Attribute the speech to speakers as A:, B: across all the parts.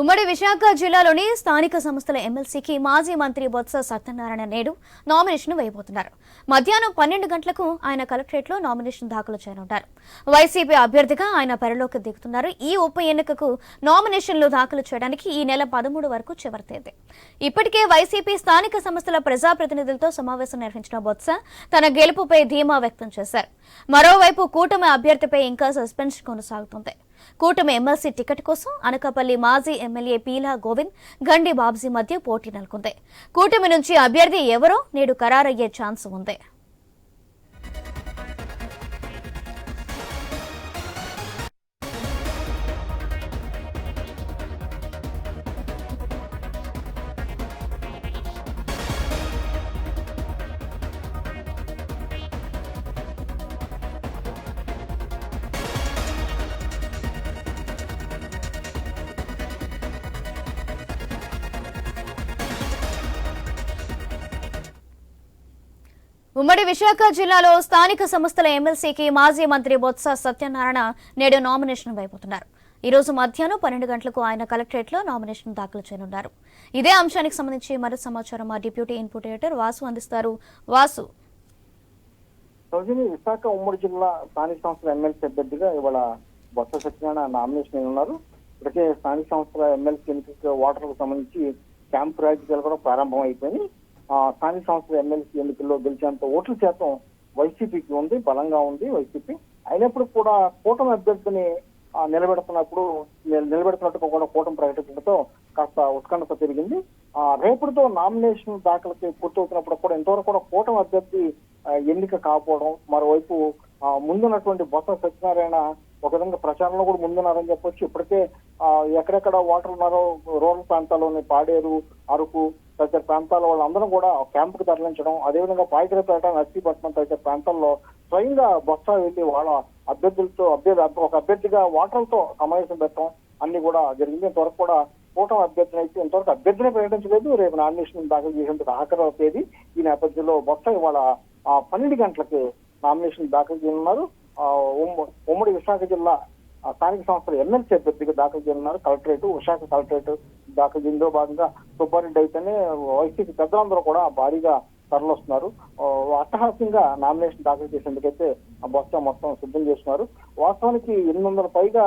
A: ఉమ్మడి విశాఖ జిల్లాలోని స్థానిక సంస్థల ఎమ్మెల్సీకి మాజీ మంత్రి బొత్స సత్యనారాయణ నేడు నామినేషన్ వేయబోతున్నారు. మధ్యాహ్నం పన్నెండు గంటలకు ఆయన కలెక్టరేట్లో నామినేషన్ దాఖలు చేయనున్నారు వైసీపీ అభ్యర్థిగా ఆయన పరిలోకి దిగుతున్నారు. ఈ ఉప ఎన్నికకు నామినేషన్లు దాఖలు చేయడానికి ఈ నెల పదమూడు వరకు చివరి తేదీ ఇప్పటికే వైసీపీ స్థానిక సంస్థల ప్రజాప్రతినిధులతో సమావేశం నిర్వహించిన బొత్స తన గెలుపుపై ధీమా వ్యక్తం చేశారు. మరోవైపు కూటమి అభ్యర్థిపై ఇంకా సస్పెన్స్ కొనసాగుతుంది. కూటమి ఎమ్మెల్సీ టికెట్ కోసం అనకాపల్లి మాజీ ఎమ్మెల్యే పీలా గోవింద్ గండి బాబ్జీ మధ్య పోటీ నెలకొంది. కూటమి నుంచి అభ్యర్థి ఎవరో నేడు ఖరారయ్యే ఛాన్స్ ఉంది. ఉమ్మడి విశాఖ జిల్లాలో స్థానిక సంస్థల ఎమ్మెల్సీకి మాజీ మంత్రి బొత్స సత్యనారాయణ నేడు నామినేషన్ వైపోతున్నారు ఈ రోజు మధ్యాహ్నం పన్నెండు గంటలకు ఆయన కలెక్టరేట్లో నామినేషన్ దాఖలు చేయనున్నారు. ఇదే అంశానికి సంబంధించి మరో సమాచారం మా డిప్యూటీ ఇన్పుట్ ఎడిటర్ వాసు అందిస్తారు. వాసు.
B: రోజుని విశాఖ ఉమ్మడి జిల్లా స్థానిక సంస్థల ఎమ్మెల్సీ అభ్యర్థిగా ఇవాళ బొత్స సత్యనారాయణ నామినేషన్ ఉన్నారు ఇప్పటికే స్థానిక సంస్థల ఎమ్మెల్సీ ఎన్నికల ఓటర్లకు సంబంధించి క్యాంప్ రాజకీయాలు కూడా ప్రారంభం అయిపోయింది స్థానిక సంస్థల ఎమ్మెల్సీ ఎన్నికల్లో గెలిచేంత ఓట్ల శాతం వైసీపీకి ఉంది బలంగా ఉంది వైసీపీ. అయినప్పుడు కూడా కూటమి అభ్యర్థిని నిలబెడుతున్నప్పుడు నిల- నిలబెడుతున్నట్టు కూడా కూటమి ప్రకటించడంతో కాస్త ఉత్కంఠత పెరిగింది. రేపటితో నామినేషన్ దాఖలకి పూర్తవుతున్నప్పుడు కూడా ఇంతవరకు కూడా కూటమి అభ్యర్థి ఎన్నిక కాకపోవడం మరోవైపు ముందున్నటువంటి బొత్స సత్యనారాయణ ఒక విధంగా ప్రచారంలో కూడా ముందున్నారని చెప్పొచ్చు. ఇప్పటికే ఎక్కడెక్కడ ఓటర్ ఉన్నారో రూరల్ ప్రాంతాల్లోని పాడేరు అరకు తదితర ప్రాంతాల వాళ్ళందరూ కూడా క్యాంపుకు తరలించడం అదేవిధంగా పాయకరపేట నర్సీపట్నం తదితర ప్రాంతాల్లో స్వయంగా బొత్స వెళ్ళి వాళ్ళ అభ్యర్థులతో అభ్యర్థి ఒక అభ్యర్థిగా ఓటర్లతో సమావేశం పెట్టడం అన్ని కూడా జరిగింది. ఇంతవరకు కూడా కూటమి అభ్యర్థిని అయితే ఇంతవరకు అభ్యర్థిని ప్రకటించలేదు. రేపు నామినేషన్ దాఖలు చేసేందుకు ఆఖరి తేదీ ఈ నేపథ్యంలో బొత్స ఇవాళ పన్నెండు గంటలకి నామినేషన్ దాఖలు చేయనున్నారు. ఉమ్మడి విశాఖ జిల్లా స్థానిక సంస్థల ఎమ్మెల్సీ అభ్యర్థిగా దాఖలు చేయనున్నారు. కలెక్టరేట్ విశాఖ కలెక్టరేట్ దాఖలు దీనిలో భాగంగా సుబ్బారెడ్డి అయితేనే వైసీపీ పెద్దలందరూ కూడా భారీగా తరలిస్తున్నారు. అట్టహాస్యంగా నామినేషన్ దాఖలు చేసేందుకైతే ఆ బొత్స మొత్తం సిద్ధం చేస్తున్నారు. వాస్తవానికి ఎనిమిది వందల పైగా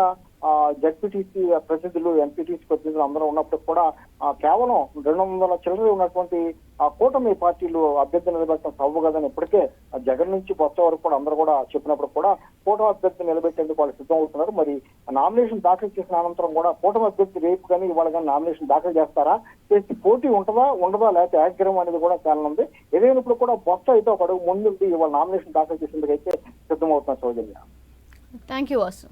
B: జడ్పీటీసీ ప్రతినిధులు ఎంపీటీసీ ప్రతినిధులు అందరూ ఉన్నప్పుడు కూడా ఆ, కేవలం రెండు వందల చిల్లర ఉన్నటువంటి ఆ కూటమి పార్టీలు అభ్యర్థి నిలబెట్టడం సవ్వు కదని ఇప్పటికే ఆ జగన్ నుంచి బొత్స వరకు కూడా అందరూ కూడా చెప్పినప్పుడు కూడా కూటమి అభ్యర్థి నిలబెట్టేందుకు వాళ్ళు సిద్ధం అవుతున్నారు మరి నామినేషన్ దాఖలు చేసిన అనంతరం కూడా కూటమి అభ్యర్థి రేపు కానీ ఇవాళ కానీ నామినేషన్ దాఖలు చేస్తారా? చేసి పోటీ ఉంటుందా ఉండదా లేకపోతే ఏకగ్రహం అనేది కూడా తేలనుంది ఏదైనప్పుడు కూడా బొత్స అయితే ఒక అడుగు ముందుండి ఇవాళ నామినేషన్ దాఖలు చేసేందుకు అయితే సిద్ధమవుతున్నారు సౌజన్య
A: థ్యాంక్ యూ వాసు